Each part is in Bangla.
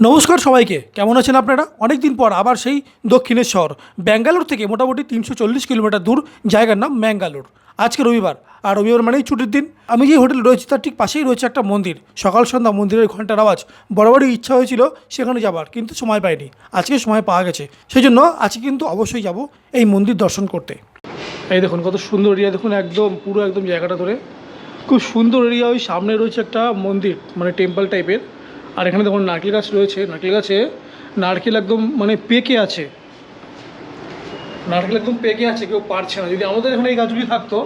নমস্কার সবাইকে। কেমন আছেন আপনারা? অনেক দিন পর আবার সেই দক্ষিণেশ্বর, ব্যাঙ্গালোর থেকে মোটামুটি তিনশো চল্লিশ কিলোমিটার দূর জায়গার নাম ম্যাঙ্গালোর। আজকে রবিবার, আর রবিবার মানেই ছুটির দিন। আমি যে হোটেল রয়েছি তার ঠিক পাশেই রয়েছে একটা মন্দির। সকাল সন্ধ্যা মন্দিরের ঘণ্টার আওয়াজ। বরাবরই ইচ্ছা হয়েছিল সেখানে যাবার, কিন্তু সময় পাইনি। আজকে সময় পাওয়া গেছে। সেই জন্য আজকে কিন্তু অবশ্যই যাব এই মন্দির দর্শন করতে। এই দেখুন, কত সুন্দর এরিয়া। দেখুন, একদম পুরো একদম জায়গাটা ধরে। খুব সুন্দর এরিয়া। ওই সামনে রয়েছে একটা মন্দির মানে টেম্পল টাইপের। আর এখানে দেখুন, নারকেল গাছ রয়েছে। নারকেল গাছে, নারকেল একদম মানে পেকে আছে। নারকেল একদম পেকে আছে, কেউ পারছে না। যদি আমাদের এখানে এই গাছগুলি থাকতো,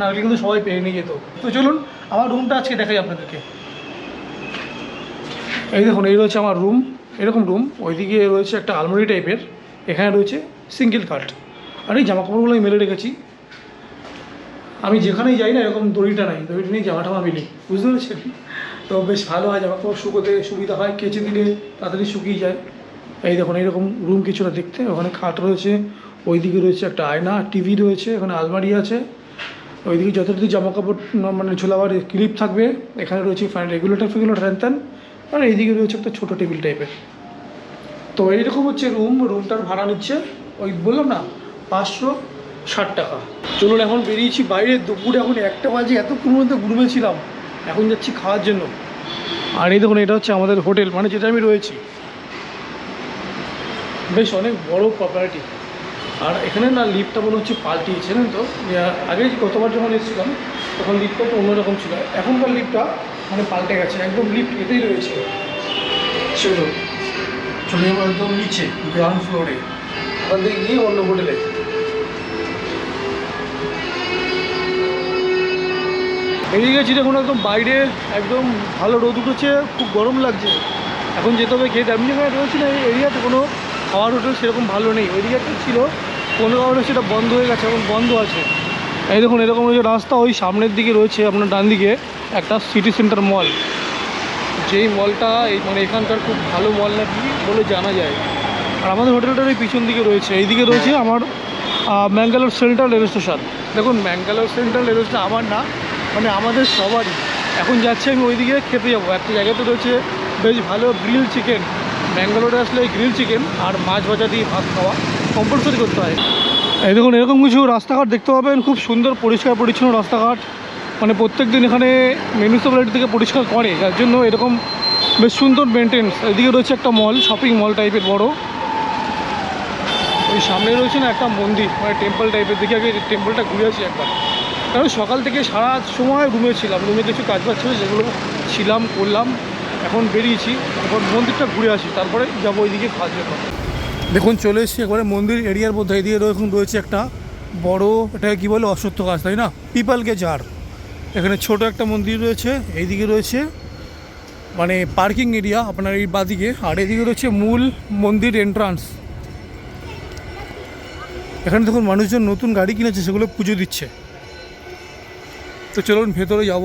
নারকেল কিন্তু সবাই পেয়ে নিয়ে যেত। তো চলুন, আমার রুমটা আজকে দেখাই আপনাদেরকে। এই দেখুন, এই রয়েছে আমার রুম এরকম রুম ওইদিকে রয়েছে একটা আলমারি টাইপের এখানে রয়েছে সিঙ্গেল কার্ট আর এই জামা কাপড়গুলো আমি মেলে রেখেছি। আমি যেখানেই যাই না, এরকম দড়িটা নাই। দড়িটা নিয়ে জামাটা টামা মিলি বুঝতে পেরেছেন? তো বেশ ভালো হয়, জামা কাপড় শুকোতে সুবিধা হয়, কেচে দিলে তাড়াতাড়ি শুকিয়ে যায়। এই দেখুন, এইরকম রুম কিছুটা দেখতে, ওখানে খাট রয়েছে, ওইদিকে রয়েছে একটা আয়না টিভি রয়েছে এখানে আলমারি আছে। ওইদিকে যতটুকু জামা কাপড় মানে ঝোলাবার ক্লিপ থাকবে, এখানে রয়েছে ফ্যান রেগুলেটর ফেগুলেটর ত্যান আর এইদিকে রয়েছে একটা ছোটো টেবিল টাইপের তো এইরকম হচ্ছে রুম রুমটার ভাড়া নিচ্ছে, ওই বললাম না, পাঁচশো ষাট টাকা। চলুন এখন বেরিয়েছি বাইরে, দুপুরে এখন একটা বাজে এতক্ষণ মধ্যে ঘুমিয়েছিলাম এখন যাচ্ছি খাওয়ার জন্য। আর এই দেখুন, এটা হচ্ছে আমাদের হোটেল মানে যেটা আমি রয়েছি। বেশ অনেক বড় প্রপার্টি আর এখানে না লিফটটা মনে হচ্ছে পাল্টিয়েছে জানেন তো? আগে গতবার যখন এসেছিলাম, তখন লিফটটা একটু অন্যরকম ছিল। এখনকার লিফটটা মানে পাল্টে গেছে, একদম লিফট এতেই রয়েছে। চলে যাব একদম নিচে গ্রাউন্ড ফ্লোরে ওখান থেকে গিয়ে অন্য হোটেলে বেরিয়ে গেছি দেখুন একদম বাইরে একদম ভালো রোদ উঠেছে খুব গরম লাগছে। এখন যেতে হবে খেতে। আমি যেখানে রয়েছি না এই এরিয়াতে কোনো খাওয়ার হোটেল সেরকম ভালো নেই। ওই এরিয়াতে ছিল কোনো কারণে সেটা বন্ধ হয়ে গেছে এখন বন্ধ আছে। এই দেখুন এরকম ওই যে রাস্তা ওই সামনের দিকে রয়েছে আপনার ডান দিকে একটা সিটি সেন্টার মল যেই মলটা এই মানে এখানকার খুব ভালো মল নাকি বলে জানা যায়। আর আমাদের হোটেলটার ওই পিছন দিকে রয়েছে। এইদিকে রয়েছে আমার আহ, ম্যাঙ্গালোর সেন্ট্রাল রেল স্টেশন দেখুন ম্যাঙ্গালোর সেন্ট্রাল রেল স্টেশন আমার না মানে আমাদের সবারই। এখন যাচ্ছি আমি ওইদিকে খেতে যাব। একটা জায়গাতে রয়েছে বেশ ভালো গ্রিল চিকেন ব্যাঙ্গালোরে আসলে গ্রিল চিকেন আর মাছ ভাজা দিয়ে ভাত খাওয়া কম্পালসারি করতে হয়। এই দেখুন, এরকম কিছু রাস্তাঘাট দেখতে পাবেন। খুব সুন্দর, পরিষ্কার, পরিচ্ছন্ন রাস্তাঘাট। মানে প্রত্যেক দিন এখানে মিউনিসিপ্যালিটি থেকে পরিষ্কার করে। যার জন্য এরকম বেশ সুন্দর মেনটেন্স এদিকে রয়েছে একটা মল শপিং মল টাইপের বড়। ওই সামনে রয়েছে না একটা মন্দির মানে টেম্পল টাইপের দেখি আগে টেম্পলটা ঘুরে আসি একবার। কারণ সকাল থেকে সারা সময় রুমে ছিলাম, রুমে কিছু কাজ বাজ ছিল, যেগুলো ছিলাম, করলাম, এখন বেরিয়েছি, এখন মন্দিরটা ঘুরে আসি, তারপরে যাব ওইদিকে জন্য দেখুন, চলে এসেছি একবারে মন্দির এরিয়ার মধ্যে, এদিকে এখন রয়েছে একটা বড় এটাকে কী বলে, অশ্বত্থ গাছ, তাই না? পিপালকে ঝাড়। এখানে ছোট একটা মন্দির রয়েছে, এইদিকে রয়েছে মানে পার্কিং এরিয়া আপনার এই বাদিকে, আর এদিকে রয়েছে মূল মন্দির এন্ট্রান্স এখানে দেখুন, মানুষজন নতুন গাড়ি কিনেছে, সেগুলো পুজো দিচ্ছে। তো চলুন ভেতরে যাব।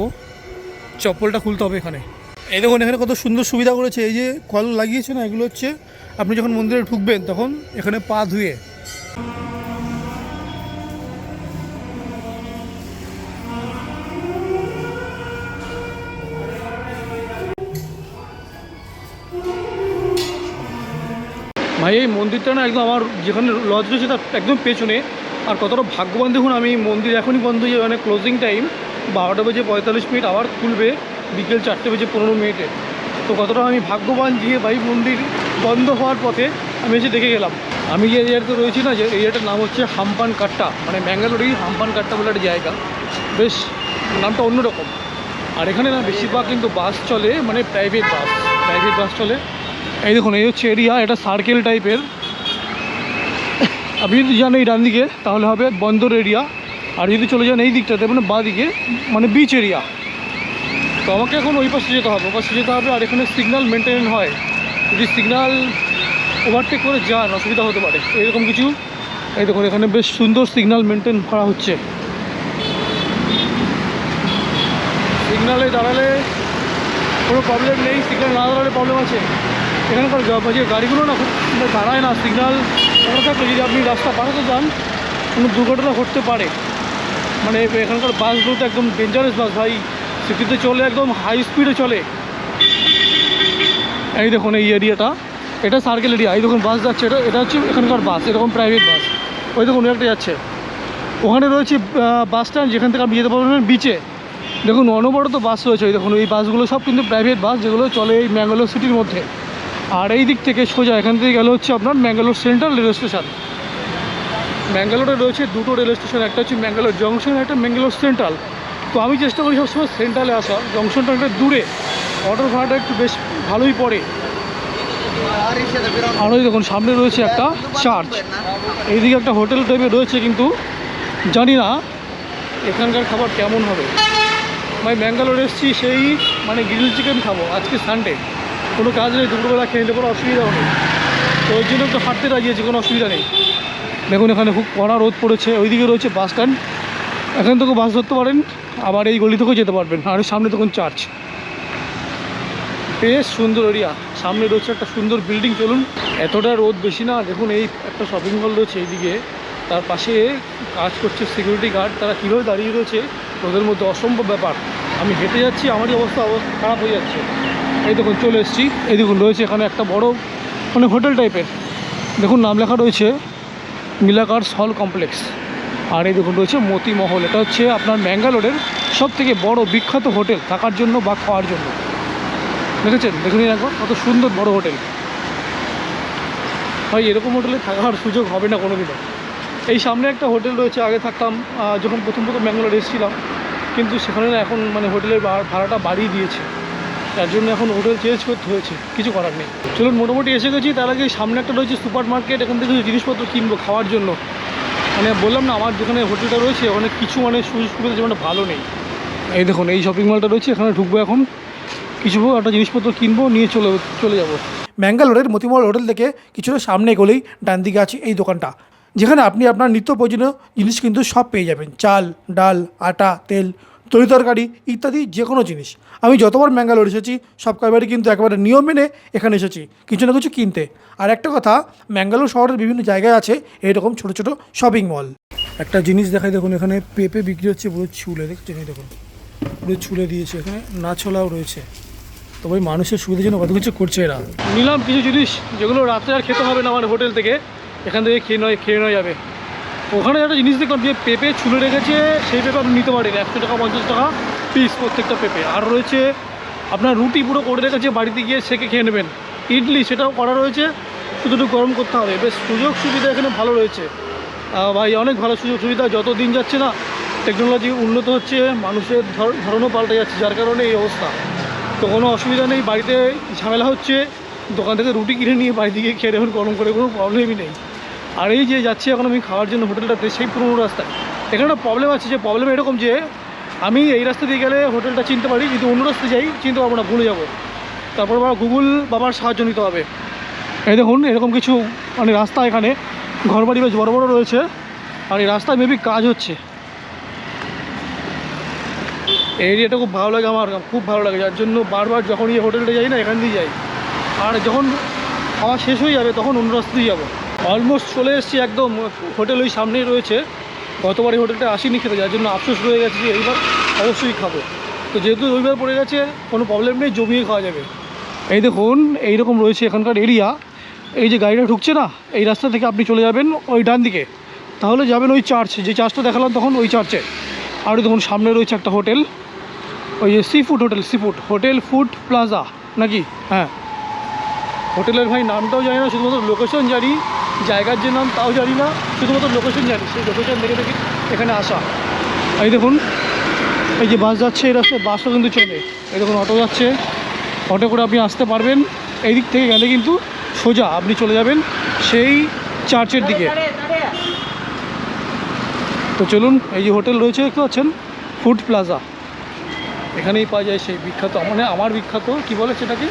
চপ্পলটা খুলতে হবে এখানে। এই দেখুন, এখানে কত সুন্দর সুবিধা করেছে। এই যে কল লাগিয়েছে না, এগুলো হচ্ছে, আপনি যখন মন্দিরে ঢুকবেন, তখন এখানে পা ধুয়ে। ভাই, এই মন্দিরটা না একদম আমার যেখানে লজ রয়েছে, তার একদম পেছনে। আর কতটা ভাগ্যবান, দেখুন, আমি মন্দির এখনই বন্ধ হয়ে মানে ক্লোজিং টাইম বারোটা বেজে পঁয়তাল্লিশ মিনিট আবার খুলবে বিকেল চারটে বেজে পনেরো মিনিটে। তো কতটা আমি ভাগ্যবান যে ভাই মন্দির বন্ধ হওয়ার পথে আমি এসে দেখে গেলাম। আমি যে এরিয়াতে রয়েছি না, যে এরিয়াটার নাম হচ্ছে হাম্পান কাট্টা মানে ব্যাঙ্গালোরেই হাম্পান কাট্টা বলে একটা জায়গা। বেশ, নামটা অন্যরকম। আর এখানে না বেশিরভাগ কিন্তু বাস চলে মানে প্রাইভেট বাস প্রাইভেট বাস চলে। এই দেখুন, এই হচ্ছে এরিয়া এটা সার্কেল টাইপের আপনি যদি যান এই ডান দিকে তাহলে হবে বন্দর এরিয়া আর যদি চলে যান এই দিকটাতে মানে বাঁ দিকে মানে বিচ এরিয়া তো আমাকে এখন ওই পাশে যেতে হবে, ওই পাশে যেতে হবে, আর এখানে সিগনাল মেনটেন হয়। যদি সিগনাল ওভারটেক করে যান, অসুবিধা হতে পারে। এরকম কিছু, এই দেখুন, এখানে বেশ সুন্দর সিগনাল মেনটেন করা হচ্ছে। সিগনালে দাঁড়ালে কোনো প্রবলেম নেই সিগনাল না দাঁড়ালে প্রবলেম আছে। এখানকার যে গাড়িগুলো না দাঁড়ায় না সিগনাল যদি আপনি রাস্তা পাঠাতে যান, কোনো দুর্ঘটনা ঘটতে পারে। মানে এখানকার বাসগুলো তো একদম ডেঞ্জারাস বাস, ভাই। সিটিতে চলে একদম হাই স্পিডে চলে। এই দেখুন এই এরিয়াটা এটা সার্কেল এরিয়া এই দেখুন বাস যাচ্ছে। এটা এটা হচ্ছে এখানকার বাস, এরকম প্রাইভেট বাস। ওই দেখুন একটা যাচ্ছে। ওখানে রয়েছে বাস স্ট্যান্ড যেখান থেকে আপনি যেতে পারবেন বিচে দেখুন, অনবরত বাস রয়েছে। ওই দেখুন, এই বাসগুলো সব কিন্তু প্রাইভেট বাস, যেগুলো চলে এই ম্যাঙ্গালোর সিটির মধ্যে। আর এই দিক থেকে সোজা, এখান থেকে গেলে হচ্ছে আপনার ম্যাঙ্গালোর সেন্ট্রাল রেল স্টেশন ম্যাঙ্গালোরে রয়েছে দুটো রেল স্টেশন, একটা হচ্ছে ম্যাঙ্গালোর জংশন একটা ম্যাঙ্গালোর সেন্ট্রাল। তো আমি চেষ্টা করি সবসময় সেন্ট্রালে আসা। জংশনটা একটা দূরে। অটোর ভাড়াটা একটু বেশ ভালোই পড়ে। আর ওই দেখুন, সামনে রয়েছে একটা চার্চ। এইদিকে একটা হোটেল টাইপের রয়েছে কিন্তু। জানি না এখানকার খাবার কেমন হবে। আমি ব্যাঙ্গালোর এসেছি, সেই মানে গ্রিল চিকেন খাব আজকে সানডে কোনো কাজ নেই, দুপুরবেলা খেয়ে নিতে কোনো অসুবিধাও নেই তো ওই জন্য একটু হাঁটতে রাজিয়েছি কোনো অসুবিধা নেই। দেখুন, এখানে খুব কড়া রোদ পড়েছে। ওইদিকে রয়েছে বাস স্ট্যান্ড এখান থেকে বাস ধরতে পারেন। আবার এই গলি থেকেও যেতে পারবেন। আর সামনে দেখুন চার্চ বেশ সুন্দর এরিয়া সামনে রয়েছে একটা সুন্দর বিল্ডিং চলুন। এতটা রোদ বেশি না। দেখুন, এই একটা শপিং মল রয়েছে এইদিকে। তার পাশে কাজ করছে সিকিউরিটি গার্ড তারা কীভাবে দাঁড়িয়ে রয়েছে, রোদের মধ্যে অসম্ভব ব্যাপার। আমি হেঁটে যাচ্ছি, আমারই অবস্থা অবস্থা খারাপ হয়ে যাচ্ছে। এই দেখুন, চলে এসেছি। এই দেখুন, রয়েছে এখানে একটা বড় মানে হোটেল টাইপের দেখুন, নাম লেখা রয়েছে মিলাকার্স হল কমপ্লেক্স। আর এই দেখুন রয়েছে মতি মহল এটা হচ্ছে আপনার ম্যাঙ্গালোরের সব থেকে বড় বিখ্যাত হোটেল, থাকার জন্য বা খাওয়ার জন্য। দেখেছেন? দেখুন এখন কত সুন্দর বড় হোটেল। ভাই, এরকম হোটেলে থাকার সুযোগ হবে না কোনোদিনও। এই সামনে একটা হোটেল রয়েছে, আগে থাকতাম যখন প্রথম প্রথম ব্যাঙ্গালোর এসেছিলাম, কিন্তু সেখানে না এখন মানে হোটেলের ভাড়াটা বাড়িয়ে দিয়েছে। তার জন্য এখন হোটেল চেঞ্জ করতে হয়েছে, কিছু করার নেই। চলুন, মোটামুটি এসে গেছি, তার আগে সামনে একটা রয়েছে সুপার মার্কেট এখান থেকে জিনিসপত্র কিনবো খাওয়ার জন্য। মানে বললাম না, আমার যেখানে হোটেলটা রয়েছে, ওখানে কিছু মানে সুযোগ সুবিধা যেমন ভালো নেই। এই দেখুন, এই শপিং মলটা রয়েছে, এখানে ঢুকবো এখন। কিছু একটা জিনিসপত্র কিনবো, নিয়ে চলে চলে যাব। ম্যাঙ্গালোরের মতিমহল হোটেল থেকে কিছুটা সামনে গেলেই ডান দিকে আছে এই দোকানটা, যেখানে আপনি আপনার নিত্য প্রয়োজনীয় জিনিস কিন্তু সব পেয়ে যাবেন। চাল, ডাল, আটা, তেল তরি তরকারি ইত্যাদি যে কোনো জিনিস। আমি যতবার ম্যাঙ্গালোর এসেছি, সব কয়বারই কিন্তু একেবারে নিয়ম মেনে এখানে এসেছি, কিছু না কিছু কিনতে। আর একটা কথা, ম্যাঙ্গালোর শহরের বিভিন্ন জায়গায় আছে এরকম ছোট ছোট শপিং মল একটা জিনিস দেখাই দেখুন, এখানে পেঁপে বিক্রি হচ্ছে, পুরো ছুলে দেখছেন দেখুন, পুরো ছুলে দিয়েছে, এখানে নাছোলাও রয়েছে। তবে মানুষের সুবিধার জন্য কত কিছু করছে এরা। নিলাম কিছু জিনিস, যেগুলো রাত্রে আর খেতে হবে না আমার হোটেল থেকে। এখান থেকে খেয়ে নয় খেয়ে নেওয়া যাবে। ওখানে একটা জিনিস দেখলাম যে পেঁপে ছুলে রেখেছে, সেই পেঁপে আপনি নিতে পারেন, একশো টাকা, পঞ্চাশ টাকা পিস প্রত্যেকটা পেঁপে। আর রয়েছে আপনার রুটি পুরো করে রেখেছে, বাড়িতে গিয়ে সেকে খেয়ে নেবেন। ইডলি সেটাও করা রয়েছে, শুধু একটু গরম করতে হবে। বেশ সুযোগ সুবিধা এখানে ভালো রয়েছে। ভাই, অনেক ভালো সুযোগ সুবিধা, যত দিন যাচ্ছে না টেকনোলজি উন্নত হচ্ছে, মানুষের ধর- ধরনও পাল্টে যাচ্ছে, যার কারণে এই অবস্থা। তো কোনো অসুবিধা নেই, বাড়িতে ঝামেলা হচ্ছে, দোকান থেকে রুটি কিনে নিয়ে বাড়িতে গিয়ে খেয়ে নেবেন, গরম করে কোনো প্রবলেমই নেই। আর এই যে যাচ্ছি এখন আমি খাওয়ার জন্য হোটেলটাতে, সেই পুরনো রাস্তায়। এখানে একটা প্রবলেম আছে, যে প্রবলেম এরকম যে আমি এই রাস্তা দিয়ে গেলে হোটেলটা চিনতে পারি যদি অন্য রাস্তায় যাই, চিনতে পারব না, ভুলে যাব। তারপর আবার গুগল বাবার সাহায্য নিতে হবে। এই দেখুন, এরকম কিছু মানে রাস্তা এখানে। ঘরবাড়ি বেশ বড় বড় রয়েছে, আর এই রাস্তায় মেবি কাজ হচ্ছে। এরিয়াটা খুব ভালো লাগে আমার, খুব ভালো লাগে। যার জন্য বারবার যখন এই হোটেলটা যাই না, এখান দিয়ে যাই। আর যখন খাওয়া শেষ হয়ে যাবে, তখন অন্য রাস্তা দিয়ে যাব। অলমোস্ট চলে এসেছি একদম হোটেল ওই সামনেই রয়েছে। গতবার এই হোটেলটা আসিনি খেতে, যার জন্য আফসোস রয়ে গেছে যে এইবার অবশ্যই খাব। তো যেহেতু রবিবার পড়ে গেছে, কোনো প্রবলেম নেই, জমিয়ে খাওয়া যাবে। এই দেখুন, এইরকম রয়েছে এখানকার এরিয়া এই যে গাড়িটা ঢুকছে না, এই রাস্তা থেকে আপনি চলে যাবেন ওই ডান দিকে। তাহলে যাবেন ওই চার্চ যে চার্চটা দেখালাম তখন ওই চার্চে আর দেখুন, সামনে রয়েছে একটা হোটেল। ওই যে sea food hotel sea food hotel food plaza নাকি? হ্যাঁ। হোটেলের ভাই নামটাও জানি না, শুধুমাত্র লোকেশন জানি, জায়গার যে নাম তাও জানি না, শুধুমাত্র লোকেশন জানি। সেই লোকেশন দেখে দেখে এখানে আসা। এই দেখুন, এই যে বাস যাচ্ছে, এই রাস্তায় বাসও কিন্তু চলে। এই দেখুন অটো যাচ্ছে। অটো করে আপনি আসতে পারবেন। এই দিক থেকে গেলে কিন্তু সোজা আপনি চলে যাবেন সেই চার্চের দিকে। তো চলুন, এই যে হোটেল রয়েছে, দেখতে পাচ্ছেন? Food plaza. এখানেই পাওয়া যায় সেই বিখ্যাত মানে আমার বিখ্যাত, কি বলে সেটাকে?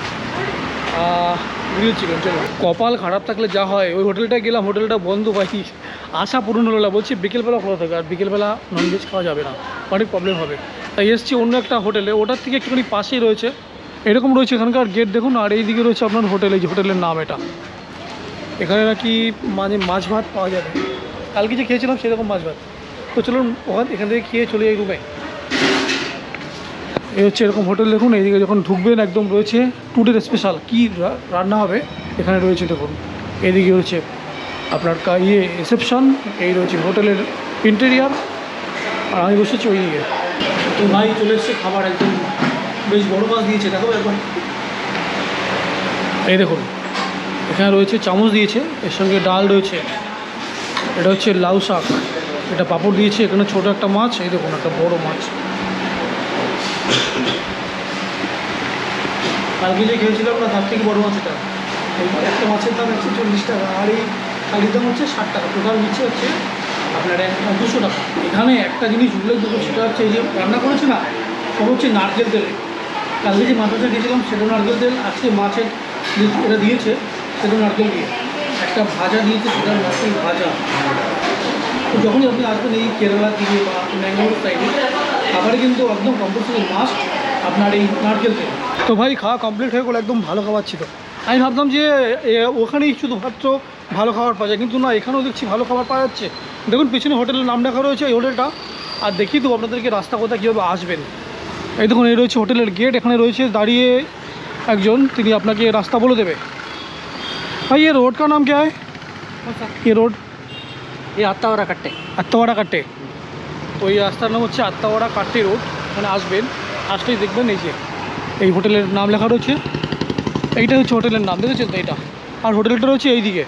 গ্রিল চিকেন কপাল খারাপ থাকলে যা হয়, ওই হোটেলটায় গেলাম, হোটেলটা বন্ধ পাই আশা পূরণ হলো না, বলছি বিকেলবেলা খোলা থাকে, আর বিকেলবেলা ননভেজ খাওয়া যাবে না, অনেক প্রবলেম হবে। তাই এসছি অন্য একটা হোটেলে, ওটার থেকে একটুখানি পাশেই রয়েছে, এরকম রয়েছে এখানকার গেট দেখুন, আর এই দিকে রয়েছে আপনার হোটেল, এই হোটেলের নাম এটা। এখানে নাকি মানে মাছ ভাত পাওয়া যাবে। কালকে যে খেয়েছিলাম সেরকম মাছ ভাত। তো চলুন, ওখান, এখান থেকে খেয়ে চলে যাই রুমে এই হচ্ছে এরকম হোটেল দেখুন, এইদিকে যখন ঢুকবেন একদম রয়েছে টুডের স্পেশাল কী রান্না হবে? এখানে রয়েছে দেখুন এদিকে হচ্ছে আপনার ইয়ে রিসেপশন এই রয়েছে হোটেলের ইন্টেরিয়ার আর আমি বসেছি ওই দিকে তো ভাই চলে এসছে খাবার একদম বেশ বড় মাছ দিয়েছে, দেখো একবার। এই দেখুন, এখানে রয়েছে চামচ দিয়েছে, এর সঙ্গে ডাল রয়েছে। এটা হচ্ছে লাউ শাক, এটা পাঁপড় দিয়েছে, এখানে ছোট একটা মাছ, এই দেখুন একটা বড় মাছ। কালকে যে খেয়েছিলাম না তার থেকে বড় মাছ এটা একটা মাছের দাম একশো চল্লিশ টাকা, আর এই থালির দাম হচ্ছে ষাট টাকা। টোটাল নিচ্ছে হচ্ছে আপনার দুশো টাকা। এখানে একটা জিনিস উল্লেখযোগ্য, সেটা হচ্ছে এই যে রান্না করেছে না সব হচ্ছে নারকেল তেলে। কালকে যে মাথাটা খেয়েছিলাম সেটা নারকেল তেল, আজকে মাছের এটা দিয়েছে, সেটা নারকেল দিয়ে। একটা ভাজা দিয়েছে, সেটা নারকেল ভাজা। তো যখনই আপনি আসবেন এই কেরালা দিকে বা ম্যাঙ্গালোর সাইডে খাবারে কিন্তু একদম কম্পালসারি মাস্ট আপনার এই নারকেল তেল। তো ভাই খাওয়া কমপ্লিট হয়ে গেলো একদম ভালো খাবার ছিল আমি ভাবতাম যে এ, ওখানেই শুধুমাত্র ভালো খাবার পাওয়া যায় কিন্তু না এখানেও দেখছি ভালো খাবার পাওয়া যাচ্ছে দেখুন পিছনে হোটেলের নাম লেখা রয়েছে এই হোটেলটা আর দেখিয়ে দেবো আপনাদেরকে রাস্তা কোথায় কীভাবে আসবেন এই দেখুন এই রয়েছে হোটেলের গেট এখানে রয়েছে দাঁড়িয়ে একজন তিনি আপনাকে রাস্তা বলে দেবে ভাই ये रोड का नाम क्या है ये रोड ये আত্মাওয়ারা কাটে আত্মাওয়াড়া কাটে তো এই রাস্তার নাম হচ্ছে আত্মাওয়াড়া কাটে রোড মানে আসবেন আসলেই দেখবেন এই যে এই হোটেলের নাম লেখা রয়েছে। এইটা হচ্ছে হোটেলের নাম, দেখেছেন তো এইটা? আর হোটেলটা রয়েছে এইদিকে।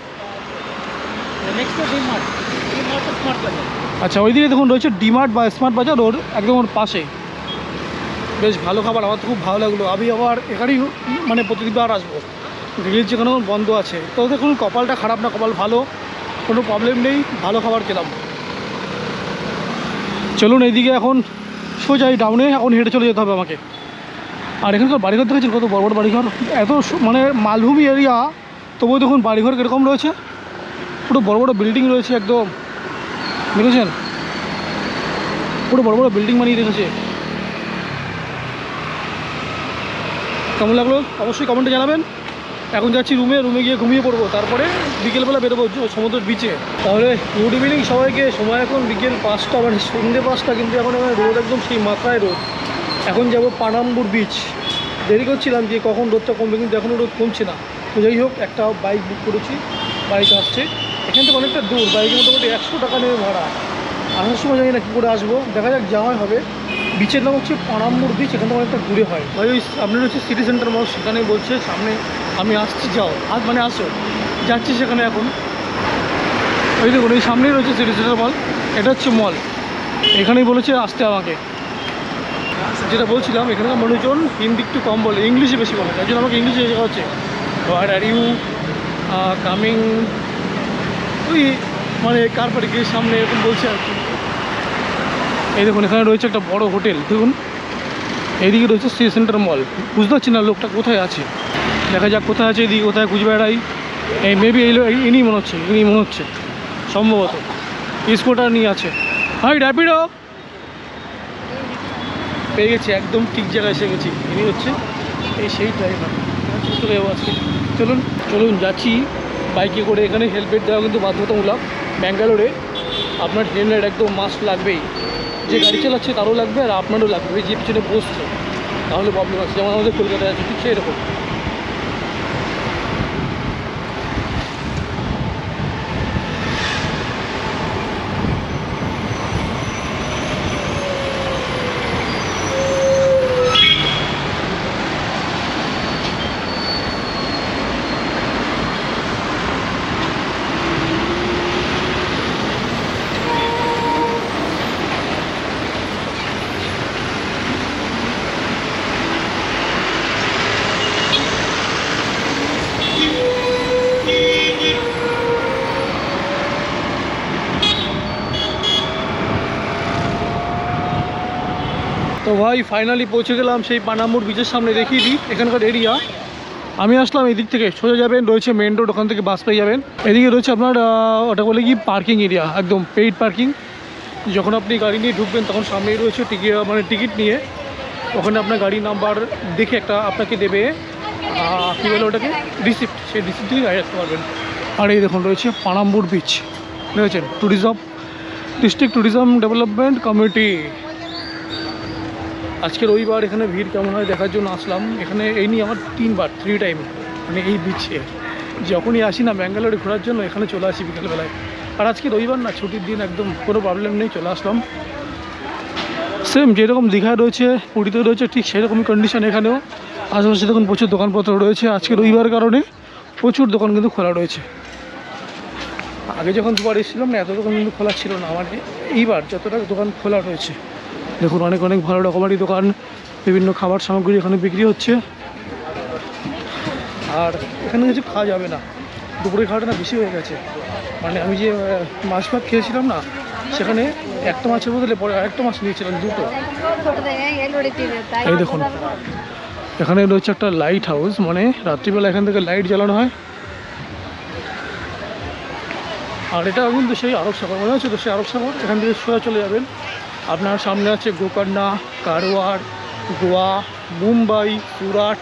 আচ্ছা ওইদিকে দেখুন রয়েছে ডিমার্ট বা স্মার্ট বাজার, ওর একদম ওর পাশেই বেশ ভালো খাবার, আমার তো খুব ভালো লাগল। আমি আবার এখানেই মানে প্রতিদিনবার আসব। গ্রিল যেখানে বন্ধ আছে। তো দেখুন, কপালটা খারাপ না, কপাল ভালো। কোনো প্রবলেম নেই, ভালো খাবার খেলাম। চলুন এইদিকে এখন সোজাই ডাউনে এখন হেঁটে চলে যেতে হবে আমাকে। আর এখানকার বাড়িঘর দেখেছেন কত বড় বড় বাড়িঘর? এত মানে মালভূমি এরিয়া তবুও দেখুন বাড়িঘর কীরকম রয়েছে। পুরো বড় বড় বিল্ডিং রয়েছে একদম। দেখেছেন? পুরো বড় বড় বিল্ডিং বানিয়ে রেখেছে। কেমন লাগল? অবশ্যই কমেন্টে জানাবেন। এখন যাচ্ছি রুমে রুমে গিয়ে ঘুমিয়ে পড়ব। তারপরে বিকেলবেলা বেরোবো সমুদ্রের বিচে তাহলে গুড ইভিনিং সবাইকে। সময় এখন বিকেল পাঁচটা মানে সন্ধ্যে পাঁচটা, কিন্তু এখন রোদ একদম সেই মাথায় রোদ এখন যাব পানাম্বুর বিচ দেরি করছিলাম যে কখন রোদটা কমবে, কিন্তু এখনও রোদ কমছে না। তো যাই হোক, একটা বাইক বুক করেছি বাইক আসছে। এখান থেকে অনেকটা দূর বাইকে মোটামুটি একশো টাকা নেবে ভাড়া। আসার সময় জানি না কী করে আসব। দেখা যাক, যাওয়াই হবে। বিচের নাম হচ্ছে পানাম্বুর বিচ এখান থেকে অনেকটা দূরে হয়। ভাই, ওই আপনার হচ্ছে সিটি সেন্টার মল সেখানে বলছে, সামনে আমি আসছি, যাও। আজ মানে আসো। যাচ্ছি সেখানে এখন। ওই দেখুন, এই সামনেই রয়েছে সিটি সেন্টার মল এটা হচ্ছে মল এখানেই বলেছে আসতে আমাকে। যেটা বলছিলাম, এখানকার মানুষজন হিন্দি একটু কম বলে, ইংলিশে বেশি বলে, তার জন্য আমাকে ইংলিশে শেখা হচ্ছে। হোয়াট আর ইউ কামিং ওই মানে কার বাড়ি গিয়ে সামনে এরকম বলছে আর কি। এই দেখুন, এখানে রয়েছে একটা বড় হোটেল, দেখুন। এইদিকে রয়েছে সি সেন্টার মল বুঝতে পারছি না লোকটা কোথায় আছে। দেখা যাক কোথায় আছে, এদিকে কোথায় খুঁজে বেড়াই। এই মেবি এই ইনি মনে হচ্ছে ইনি মনে হচ্ছে, সম্ভবত। স্কুটার নিয়ে আছে। হাই র্যাপিডো পেয়ে গেছি, একদম ঠিক জায়গায় এসে গেছি। ইনি হচ্ছে এই সেই ড্রাইভার চলে যাব আজকে। চলুন চলুন, যাচ্ছি। বাইকে করে এখানে হেলমেট দেওয়া কিন্তু বাধ্যতামূলক। ব্যাঙ্গালোরে আপনার হেলমেট একদম মাস্ক লাগবেই। যে গাড়ি চালাচ্ছে তারও লাগবে আর আপনারও লাগবে। যে পিছনে বসছে, তাহলে প্রবলেম আছে। যেমন আমাদের কলকাতায় আছে, ঠিক সেরকম ভাই ফাইনালি পৌঁছে গেলাম সেই পানামুর বিচের সামনে, দেখিয়ে দিই, এখানকার এরিয়া আমি আসলাম এই দিক থেকে, সোজা যাবেন, রয়েছে মেন রোড ওখান থেকে বাস পেয়ে যাবেন। এদিকে রয়েছে আপনার ওটা বলে কি পার্কিং এরিয়া একদম পেইড পার্কিং যখন আপনি গাড়ি নিয়ে ঢুকবেন, তখন সামনেই রয়েছে টিকিট মানে টিকিট নিয়ে। ওখানে আপনার গাড়ি নাম্বার দেখে একটা আপনাকে দেবে। কী বলে ওটাকে? রিসিপ্ট সেই রিসিপ্ট দিয়ে গাড়ি রাখতে পারবেন। আর এই দেখুন, রয়েছে পানাম্বুর বিচ দেখেছেন? Tourism district tourism development committee আজকে রবিবার, এখানে ভিড় কেমন হয় দেখার জন্য আসলাম। এখানে এই নিয়ে আমার তিনবার থ্রি টাইম মানে এই বিচে যখনই আসি না ব্যাঙ্গালোরে ঘোরার জন্য, এখানে চলে আসি বিকেলবেলায়। আর আজকে রবিবার না, ছুটির দিন একদম, কোনো প্রবলেম নেই, চলে আসলাম। সেম যেরকম দীঘায় রয়েছে পুরীতে রয়েছে, ঠিক সেরকমই কন্ডিশন এখানেও। আশেপাশে দেখুন প্রচুর দোকানপত্র রয়েছে। আজকে রবিবার কারণে প্রচুর দোকান কিন্তু খোলা রয়েছে। আগে যখন দুবার এসেছিলাম না এত দোকান কিন্তু খোলা ছিল না মানে এইবার যতটা দোকান খোলা রয়েছে দেখুন, অনেক অনেক ভালো রকমারি দোকান। বিভিন্ন খাবার সামগ্রী এখানে বিক্রি হচ্ছে। আর এখানে কিছু খাওয়া যাবে না। দুপুরে খাওয়াটা না বেশি হয়ে গেছে। মানে আমি যে মাছ ভাত খেয়েছিলাম না, সেখানে একটা মাছের বদলে পরে আরেকটা মাছ নিয়েছিলাম, দুটো। এই দেখুন, এখানে রয়েছে একটা লাইট হাউস মানে রাত্রিবেলা এখান থেকে লাইট জ্বালানো হয়। আর এটা কিন্তু সেই আরব সাগর, মনে হচ্ছে তো? সেই আরব সাগর, এখান থেকে সোজা চলে যাবেন। আপনার সামনে আছে গোকর্ণা, কারওয়ার, গোয়া, মুম্বাই, সুরাট,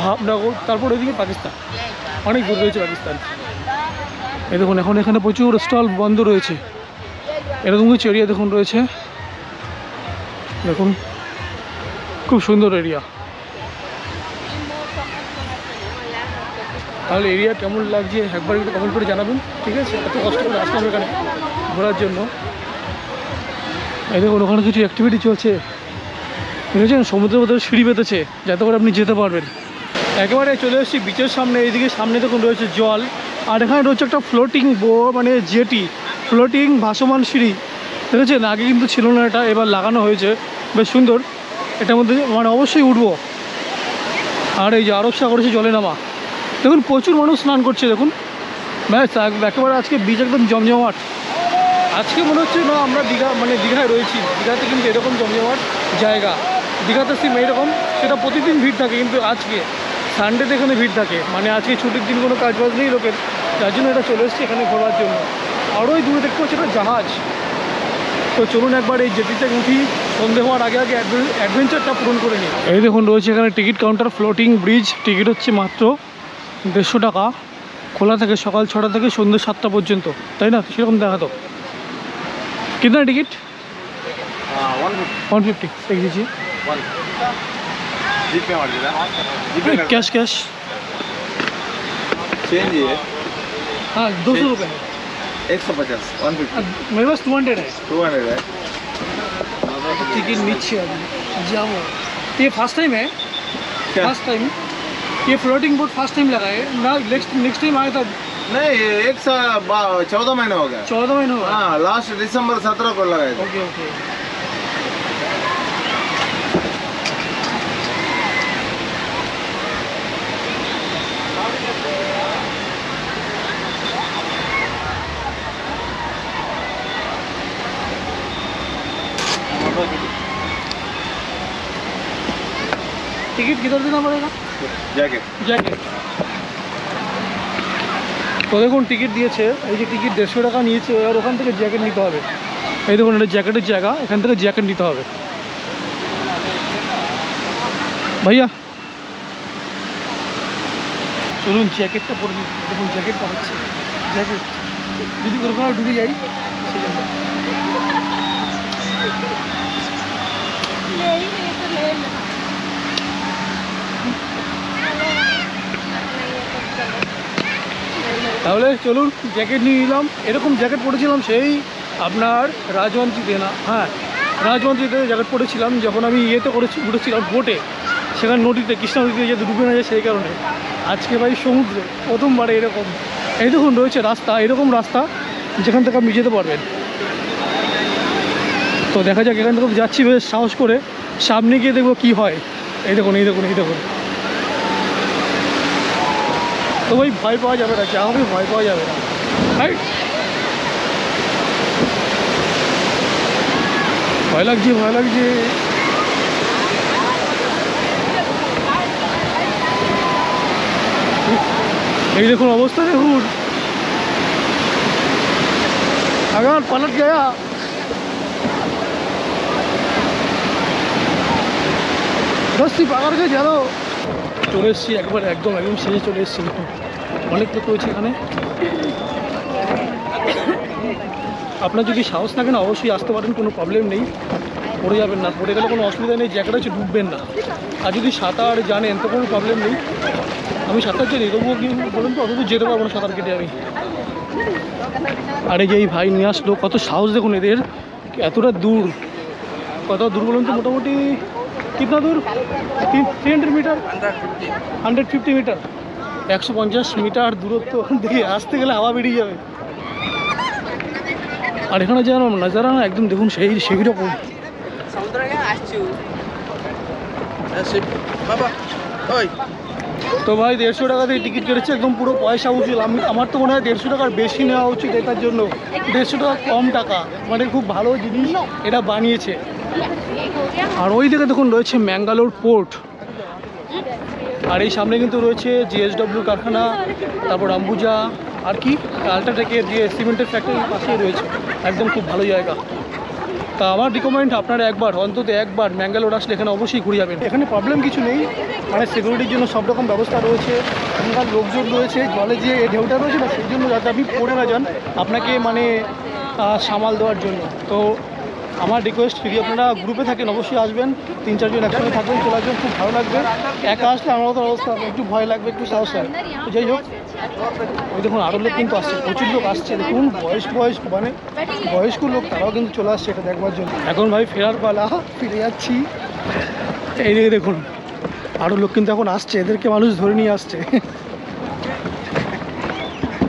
ভাবনগর, তারপর ওইদিকে পাকিস্তান। অনেক দূর রয়েছে পাকিস্তান। এই দেখুন, এখন এখানে প্রচুর স্টল বন্ধ রয়েছে। এরকম কিছু এরিয়া দেখুন রয়েছে। দেখুন, খুব সুন্দর এরিয়া তাহলে এরিয়া কেমন লাগছে? একবার একটু কমেন্ট করে জানাবেন, ঠিক আছে? এত কষ্ট করে আসলাম এখানে ঘোরার জন্য। দেখুন, ওখানে কিছু অ্যাক্টিভিটি চলছে। দেখেছেন, সমুদ্রের মধ্যে সিঁড়ি পেতেছে যাতে করে আপনি যেতে পারবেন। একেবারে চলে এসেছি বিচের সামনে, এইদিকে সামনে দেখুন রয়েছে জল। আর এখানে রয়েছে একটা ফ্লোটিং বো মানে জেটি ফ্লোটিং ভাসমান সিঁড়ি। দেখেছেন আগে কিন্তু ছিল না এটা, এবার লাগানো হয়েছে। বেশ সুন্দর। এটার মধ্যে মানে অবশ্যই উঠবো। আর এই যে আরব সাগর এসে জলে নামা। দেখুন, প্রচুর মানুষ স্নান করছে, দেখুন। ব্যাস এক- একেবারে আজকে বিচ একদম জমজমাট। আজকে মনে হচ্ছে, না, আমরা দীঘা মানে দীঘায় রয়েছি। দীঘাতে কিন্তু এরকম জমজমাট জায়গা। দীঘাতে সিম এইরকম, সেটা প্রতিদিন ভিড় থাকে কিন্তু আজকে। সানডেতে এখানে ভিড় থাকে। মানে আজকে ছুটির দিন কোনো কাজ বাজ নেই লোকের। যার জন্য এটা চলে এসছে এখানে ঘোরার জন্য। আরও ওই দূরে দেখতে পাচ্ছি একটা জাহাজ। তো চলুন একবার এই জেটিতে উঠি। সন্ধে হওয়ার আগে আগে অ্যাডভেঞ্চারটা পূরণ করে নিই। এই দেখুন, রয়েছে এখানে ticket counter floating bridge ticket হচ্ছে মাত্র দেড়শো টাকা। খোলা থাকে সকাল ছটা থেকে সন্ধ্যে সাতটা পর্যন্ত। তাই না? সেরকম দেখাতো। कितना टिकट? वन फिफ्टी देख दीजिए। कैश कैश चेंज ही हाँ दो सौ रुपये एक सौ पचास। वन फिफ्टी मेरे पास टू हंड्रेड है। टू हंड्रेड है। टिकट नीचे जाओ ये फ़र्स्ट टाइम है। फ़र्स्ट टाइम ये फ्लोटिंग बोर्ड फ़र्स्ट टाइम लगा है ना नेक्स्ट नेक्स्ट टाइम आया था नहीं एक साल चौदह महीने हो गया। चौदह महीने हो हाँ लास्ट दिसंबर सत्रह को लगाए ओके ओके। टिकट किधर देना पड़ेगा? जैकेट। जैकेट। তো দেখুন টিকিট দিয়েছে। এই যে টিকিট দেড়শো টাকা নিয়েছে আর ওখান থেকে জ্যাকেট নিতে হবে। এই দেখুন, এটা জ্যাকেটের জায়গা, এখান থেকে জ্যাকেট নিতে হবে। ভাইয়া, চলুন জ্যাকেটটা পরে দেখুন জ্যাকেট পাচ্ছে জ্যাকেট যদি কোথাও ঢুকে যাই তাহলে চলুন জ্যাকেট নিয়ে নিলাম। এরকম জ্যাকেট পরেছিলাম সেই আপনার রাজমন্ত্রীতে না হ্যাঁ রাজমন্ত্রীতে জ্যাকেট পরেছিলাম যখন আমি ইয়েতে করেছি উঠেছিলাম বোটে সেখানে নদীতে, কৃষ্ণা নদীতে যাতে ডুবে না যায় সেই কারণে। আজকে ভাই সমুদ্রে প্রথমবারে এরকম। এই দেখুন, রয়েছে রাস্তা। এরকম রাস্তা যেখান থেকে আপনি যেতে পারবেন। তো দেখা যাক, এখান থেকে যাচ্ছি বেশ সাহস করে। সামনে গিয়ে দেখব কী হয়। এই দেখুন এই দেখুন এই দেখুন। তো ভাই ভয় পাওয়া যাবে না যা হবে ভয় পাওয়া যাবে না তাই ভয় লাগছে ভয় লাগছে এই দেখুন অবস্থা দেখুন আগার পালট গয়া দস্তি পাকার গে জানো চলে এসেছি, একবার একদম একদম শেষে চলে এসেছি। অনেক লোক রয়েছে এখানে। আপনার যদি সাহস থাকে না, অবশ্যই আসতে পারেন, কোনো প্রবলেম নেই। পড়ে যাবেন না, পড়ে গেলে কোনো অসুবিধা নেই জ্যাকেট আছে ডুববেন না। আর যদি সাঁতার জানেন, তো কোনো প্রবলেম নেই। আমি সাঁতার জানি তবুও কি বলুন তো? অত যেতে পারব না সাঁতার কেটে আমি। আরে যে এই ভাই নিয়ে আসলো, কত সাহস দেখুন এদের, এতটা দূর। কত দূর বলুন তো? মোটামুটি কিতনা দূর three hundred metre hundred fifty metre একশো পঞ্চাশ মিটার দূরত্ব দেখে আসতে গেলে হাওয়া বেরিয়ে যাবে। আর এখানে যেন নাজারা না একদম দেখুন সেই সেই রকম তো ভাই দেড়শো টাকা দিয়ে টিকিট কেটেছে একদম পুরো পয়সা উচিত আমি আমার তো মনে হয় দেড়শো টাকার বেশি নেওয়া উচিত এটার জন্য। দেড়শো টাকা কম টাকা মানে খুব ভালো জিনিস এটা বানিয়েছে। আর ওই দিকে দেখুন রয়েছে ম্যাঙ্গালোর পোর্ট। আর এই সামনে কিন্তু রয়েছে জিএসডব্লিউ কারখানা, তারপর আম্বুজা, আর কি? আলট্রাটেকের যে সিমেন্টের ফ্যাক্টরির পাশেই রয়েছে। একদম খুব ভালো জায়গা। তা আমার রিকমেন্ড আপনারা একবার, অন্তত একবার ম্যাঙ্গালোর আসলে এখানে অবশ্যই ঘুরে যাবেন। এখানে প্রবলেম কিছু নেই। মানে সিকিউরিটির জন্য সব রকম ব্যবস্থা রয়েছে। এখানকার লোকজন রয়েছে, জলে যে ঢেউটা রয়েছে, না, সেই জন্য যাতে আপনি পড়ে না যান আপনাকে মানে সামাল দেওয়ার জন্য। তো আমার রিকোয়েস্ট যদি আপনারা গ্রুপে থাকেন, অবশ্যই আসবেন। তিন, চারজন একসঙ্গে থাকবেন, চলে আসবেন, খুব ভালো লাগবে। একা আসলে আমার মতো অবস্থা, একটু ভয় লাগবে, একটু সাহস হয় তো যাই হোক, ওই দেখুন আরও লোক কিন্তু আসছে, প্রচুর লোক আসছে, দেখুন, বয়স্ক বয়স্ক মানে বয়স্ক লোক, তারাও কিন্তু চলে আসছে এটা দেখবার জন্য। এখন ভাই ফেরার পালা, ফিরে যাচ্ছি। এই দিকে দেখুন আরও লোক কিন্তু এখন আসছে, এদেরকে মানুষ ধরে নিয়ে আসছে।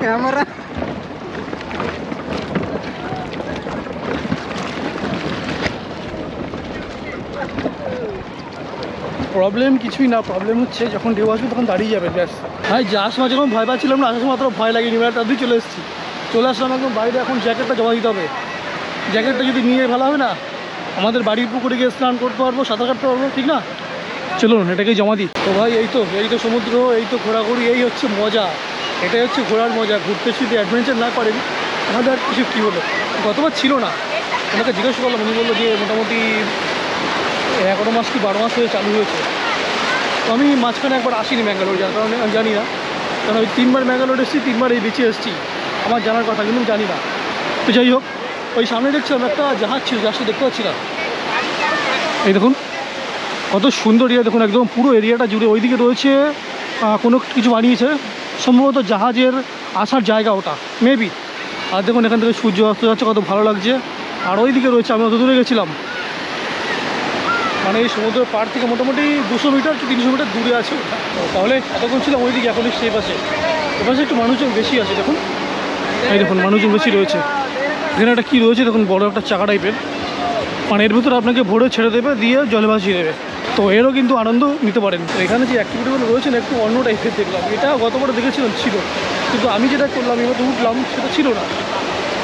ক্যামেরা। প্রবলেম কিছুই না প্রবলেম হচ্ছে যখন ঢেউ আসবে তখন দাঁড়িয়ে যাবে, ব্যাস। ভাই যাওয়ার সময় যখন ভয় পাচ্ছিলাম না, আসার মাত্র ভয় লাগেনি এবার তাদের চলে এসেছি। চলে আসলাম একদম বাইরে, এখন জ্যাকেটটা জমা দিতে হবে। জ্যাকেটটা যদি নিয়ে ভালো হবে না, আমাদের বাড়ির পুকুরে গিয়ে স্নান করতে পারব, সাঁতার কাটতে পারব, ঠিক না? চলুন, এটাকেই জমা দিই। তো ভাই, এই তো এই তো সমুদ্র, এই তো ঘোরাঘুরি, এই হচ্ছে মজা। এটাই হচ্ছে ঘোরার মজা, ঘুরতে যদি অ্যাডভেঞ্চার না করেন আর কিছু কী হলো? গতবার ছিল না। আমাকে জিজ্ঞেস করলাম, উনি বলল যে মোটামুটি এগারো মাস কি বারো মাস হয়ে চালু হয়েছে। তো আমি মাঝখানে একবার আসিনি ব্যাঙ্গালোর যার কারণে, আমি জানি না। কারণ ওই তিনবার ব্যাঙ্গালোর এসেছি, তিনবার এই বেঁচে এসেছি। আমার জানার কথা, কিন্তু আমি জানি না। তো যাই হোক, ওই সামনে দেখছিলাম একটা জাহাজ ছিল জাহাজটা দেখতে পাচ্ছি না। এই দেখুন, কত সুন্দর এরিয়া, দেখুন একদম পুরো এরিয়াটা জুড়ে। ওইদিকে রয়েছে কোনো কিছু বানিয়েছে। সম্ভবত জাহাজের আসার জায়গা ওটা মেবি আর দেখুন, এখান থেকে সূর্য অস্ত যাচ্ছে, কত ভালো লাগছে। আর ওইদিকে রয়েছে, আমি অত দূরে গেছিলাম। মানে এই সমুদ্র পাড় থেকে মোটামুটি দুশো মিটার কি তিনশো মিটার দূরে আছে তাহলে এতক্ষণ ছিলাম ওইদিকে, এখন সেই পাশে এপাশে একটু মানুষজন বেশি আছে, দেখুন। এই দেখুন, মানুষজন বেশি রয়েছে। এখানে একটা কী রয়েছে, দেখুন, বড় একটা চাকা টাইপের। মানে এর ভিতরে আপনাকে ভোরে ছেড়ে দেবে, দিয়ে জলে ভাসিয়ে দেবে। তো এরও কিন্তু আনন্দ নিতে পারেন। এখানে যে অ্যাক্টিভিটিগুলো রয়েছে না, একটু অন্য টাইপের দেখলাম। এটা গতবার দেখেছিলাম, ছিল। কিন্তু আমি যেটা করলাম, এবার উঠলাম, সেটা ছিল না।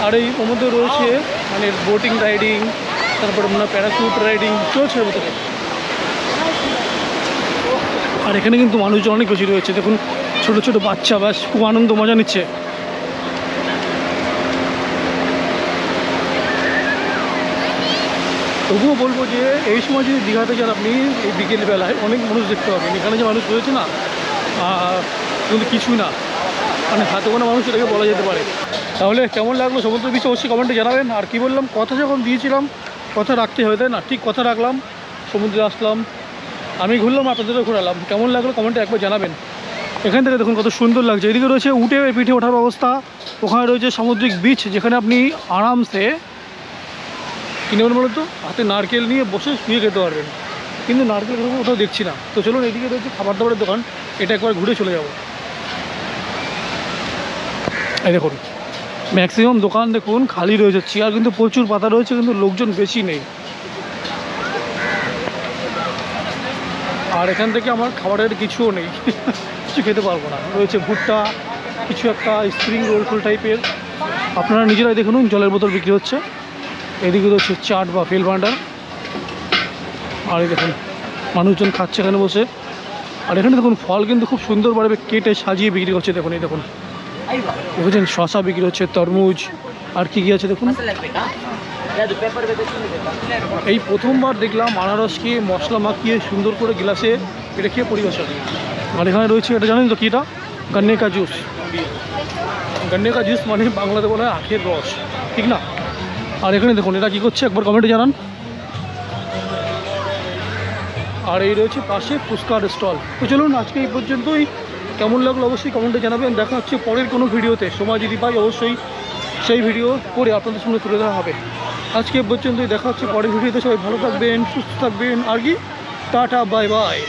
আর এই ওর মধ্যে রয়েছে মানে বোটিং রাইডিং তারপরে প্যারাশুট রাইডিং চলছে ভিতরে আর এখানে কিন্তু মানুষজন অনেক বেশি রয়েছে। দেখুন, ছোট ছোট বাচ্চা, ব্যাস, খুব আনন্দ, মজা নিচ্ছে। তবুও বলব যে, এই সময় যদি দীঘাতে যান আপনি, এই বিকেলবেলায় অনেক মানুষ দেখতে পাবেন। এখানে যে মানুষ রয়েছে না কিন্তু কিছুই না। মানে হাতে কোনো মানুষ এটাকে বলা যেতে পারে। তাহলে কেমন লাগল সমুদ্র বিষয়ে অবশ্যই কমেন্টে জানাবেন। আর কি বললাম, কথা যখন দিয়েছিলাম কথা রাখতে হবে, তাই না? ঠিক কথা রাখলাম, সমুদ্রে আসলাম। আমি ঘুরলাম, আপনাদেরও ঘোরালাম। কেমন লাগল কমেন্টে একবার জানাবেন। এখান থেকে দেখুন কত সুন্দর লাগছে। এদিকে রয়েছে উঠে পিঠে ওঠার ব্যবস্থা। ওখানে রয়েছে সামুদ্রিক বিচ যেখানে আপনি আরামসে কিনে নেবেন বলতো? হাতে নারকেল নিয়ে বসে শুয়ে খেতে পারবেন। কিন্তু নারকেল কোথাও দেখছি না। তো চলুন এদিকে রয়েছে খাবার দাবারের দোকান। এটা একবার ঘুরে চলে যাব। এই দেখুন। ম্যাক্সিমাম দোকান দেখুন খালি রয়েছে, চেয়ার কিন্তু প্রচুর পাতা রয়েছে, কিন্তু লোকজন বেশি নেই। আর এখান থেকে আমার খাবারের কিছুও নেই। কিছু খেতে পারব না। রয়েছে ভুট্টা, কিছু একটা স্প্রিং রোল ফুল টাইপের আপনারা নিজেরাই দেখুন জলের বোতল বিক্রি হচ্ছে। এদিকে রয়েছে চাট বা ফেল ভান্ডার। আর দেখুন, মানুষজন খাচ্ছে এখানে বসে। আর এখানে দেখুন, ফল কিন্তু খুব সুন্দরভাবে কেটে সাজিয়ে বিক্রি করছে। দেখুন, এই দেখুন। দেখেছেন শশা বিক্রি হচ্ছে তরমুজ আর কি কি আছে দেখুন? এই প্রথমবার দেখলাম আনারসকে মশলা মাখিয়ে সুন্দর করে গ্লাসে এটা খেয়ে পরিবেশন। আর এখানে রয়েছে এটা জানেন তো কি এটা? গন্নে কা জুস। গন্নে কা জুস মানে বাংলাতে বলা হয় আখের রস ঠিক না? আর এখানে দেখুন এটা কী করছে? একবার কমেন্টে জানান। আর এই রয়েছে পাশে ফুচকার স্টল। তো চলুন আজকে এই পর্যন্তই। কেমন লাগল অবশ্যই কমেন্টে জানাবেন। দেখা হচ্ছে পরের কোনো ভিডিওতে। সময় যদি পাই অবশ্যই সেই ভিডিও করে আপনাদের সামনে তুলে ধরা হবে। আজকে পর্যন্তই। দেখা হচ্ছে পরের ভিডিওতে। সবাই ভালো থাকবেন, সুস্থ থাকবেন। আর কি? টাটা, বাই বাই।